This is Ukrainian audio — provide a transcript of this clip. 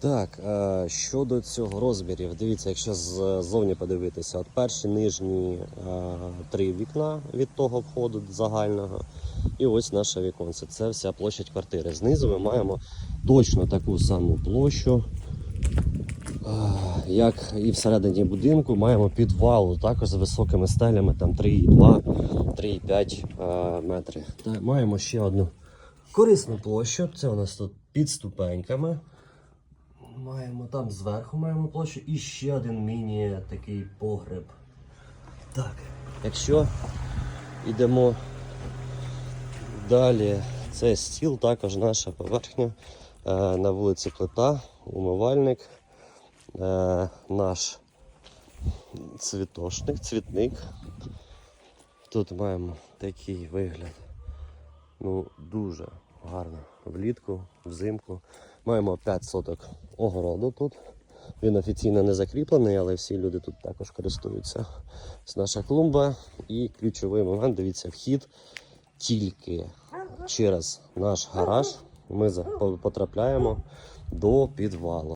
Так, е, щодо цього розмірів, дивіться, якщо ззовні подивитися, от перші нижні е, три вікна від того входу загального, і ось наше віконце. Це вся площадь квартири. Знизу ми маємо точно таку саму площу, е, як і всередині будинку. Маємо підвал також з високими стелями, там 3,2, 3,5 е, метри. Та маємо ще одну корисну площу. Це у нас тут під ступеньками. Маємо там зверху маємо площу і ще один міні такий погреб. Так, якщо йдемо далі, це стіл, також наша поверхня. Е, на вулиці плита, умивальник, е, наш цвітошник, цвітник. Тут маємо такий вигляд. Ну, дуже гарно. Влітку, взимку. Маємо 5 соток огороду тут. Він офіційно не закріплений, але всі люди тут також користуються. Це наша клумба і ключовий момент, дивіться, вхід тільки через наш гараж ми потрапляємо до підвалу.